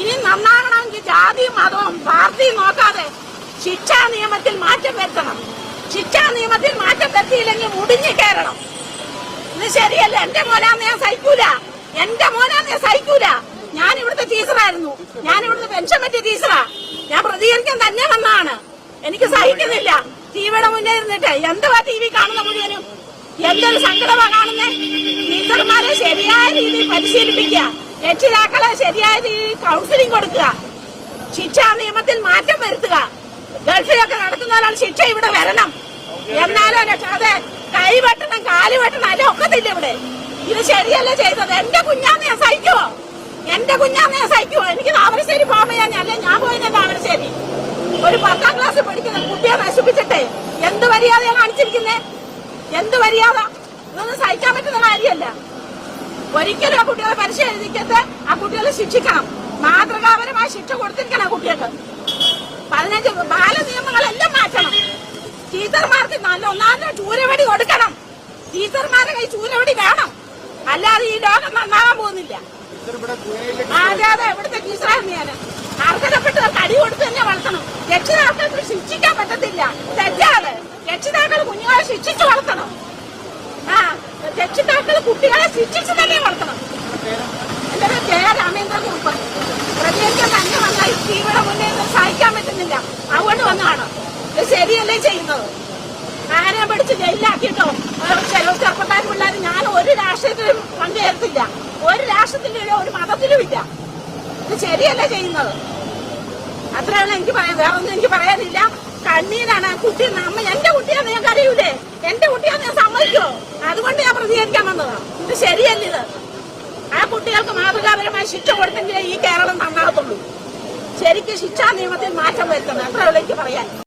ഇനി നന്നാകണമെങ്കിൽ ജാതിയും മതവും പാർട്ടിയും നോക്കാതെ ശിക്ഷാ നിയമത്തിൽ മാറ്റം വരുത്തണം. ശിക്ഷാ നിയമത്തിൽ മാറ്റം വരുത്തിയില്ലെങ്കിൽ മുടിഞ്ഞു കയറണം. ഇത് ശരിയല്ല. എന്റെ മോനാന്ന് ഞാൻ സഹിക്കൂല. എന്റെ മോനാന്ന് ഞാൻ സഹിക്കൂല. ഞാൻ ഇവിടുത്തെ ടീച്ചറായിരുന്നു. ഞാൻ ഇവിടുത്തെ പെൻഷൻ പറ്റിയ ടീച്ചറാ. ഞാൻ പ്രതികരിക്കാൻ തന്നെ വന്നതാണ്. എനിക്ക് സഹിക്കുന്നില്ല. ടിവിയുടെ മുന്നേ ഇരുന്നിട്ട് എന്തുവാ ടി വി കാണുന്ന മുഴുവനും? എന്തൊരു സങ്കടമാ കാണുന്നേ? ടീച്ചർമാരെ ശരിയായ രീതിയിൽ പരിശീലിപ്പിക്കുക. രക്ഷിതാക്കളെ ശരിയായ രീതിയിൽ കൗൺസിലിംഗ് കൊടുക്കുക. ശിക്ഷാ നിയമത്തിൽ മാറ്റം വരുത്തുക. ഗൾഫിലൊക്കെ നടത്തുന്നവരാണ് ശിക്ഷ ഇവിടെ വരണം. എന്നാലും അതെ കൈ വെട്ടണം കാൽ വെട്ടണം അല്ല ഒക്കത്തില്ല ഇവിടെ. ഇത് ശരിയല്ല ചെയ്തത്. എന്റെ കുഞ്ഞാന്ന് ഞാൻ സഹിക്കുവോ? എന്റെ കുഞ്ഞാന്ന് ഞാൻ സഹിക്കുവോ? എനിക്ക് താമരശ്ശേരി പോകാൻ അല്ല ഞാൻ പോയത് താമരശ്ശേരി. ഒരു പത്താം ക്ലാസ് പഠിക്കുന്ന കുട്ടിയെ നശിപ്പിച്ചിട്ടെ. എന്ത് മര്യാദയാണ് കാണിച്ചിരിക്കുന്നേ? എന്ത് മര്യാദ? ഇതൊന്നും സഹിക്കാൻ പറ്റുന്ന കാര്യമല്ല. ഒരിക്കലും ആ കുട്ടികളെ പരിശീലിക്കത്ത് ആ കുട്ടികളെ ശിക്ഷിക്കണം. മാതൃകാപരമായ ശിക്ഷ കൊടുത്തിരിക്കണം ആ കുട്ടികൾക്ക്. പതിനഞ്ച് ബാല നിയമങ്ങളെല്ലാം മാറ്റണം. ടീച്ചർമാർക്ക് നല്ല ഒന്നാമത്തെ ചൂരവടി കൊടുക്കണം. ടീച്ചർമാരുടെ കൈ ചൂരവടി വേണം. അല്ലാതെ ഈ ലോകം നന്നാകാൻ പോകുന്നില്ല. അതെ അതെ ഇവിടുത്തെ ടീച്ചറായിരുന്നു ഞാൻ അർഹതപ്പെട്ട് കടി കൊടുത്ത് തന്നെ വളർത്തണം. രക്ഷിതാക്കൾക്ക് ശിക്ഷിക്കാൻ പറ്റത്തില്ല. രക്ഷിതാക്കൾ കുഞ്ഞുങ്ങളെ ശിക്ഷിച്ചു വളർത്തണം. രക്ഷിതാക്കൾ കുട്ടികളെ ശിക്ഷിച്ചു തന്നെ വളർത്തണം. എന്റെ പേര് ജയ രാമേന്ദ്ര കുറുപ്പ് പ്രതികരിക്കാൻ തന്നെ വന്നാൽ തീവ്ര ടിവിയുടെ മുന്നേ ഇത് സഹിക്കാൻ പറ്റുന്നില്ല. അതുകൊണ്ട് വന്നതാണ്. ഇത് ശരിയല്ലേ ചെയ്യുന്നത്? ആരെ പിടിച്ച് ജയിലാക്കിയിട്ടോ ചെറുപ്പക്കാർ പിള്ളേർ ഞാൻ ഒരു രാഷ്ട്രീയത്തിലും പങ്കുചേർത്തില്ല ഒരു രാഷ്ട്രത്തിലും ഒരു മതത്തിലും ഇല്ല. ഇത് ശരിയല്ലേ ചെയ്യുന്നത്? അത്രയാണ് എനിക്ക് പറയാൻ. വേറെ ഒന്നും എനിക്ക് പറയാനില്ല. കണ്ണീരാണ് കുട്ടി നമ്മ എന്റെ കുട്ടിയാന്ന് ഞാൻ കരയൂലേ എന്റെ കുട്ടിയാന്ന് ഞാൻ അതുകൊണ്ട് ഞാൻ പ്രതികരിക്കാൻ വന്നതാണ് ഇത് ശരിയല്ല ഇത്. ആ കുട്ടികൾക്ക് മാതൃകാപരമായി ശിക്ഷ കൊടുത്തെങ്കിലേ ഈ കേരളം നന്നാകത്തുള്ളൂ. ശരിക്കും ശിക്ഷാ നിയമത്തിൽ മാറ്റം വരുത്തണം. അത്ര വിളിക്ക് പറയാൻ.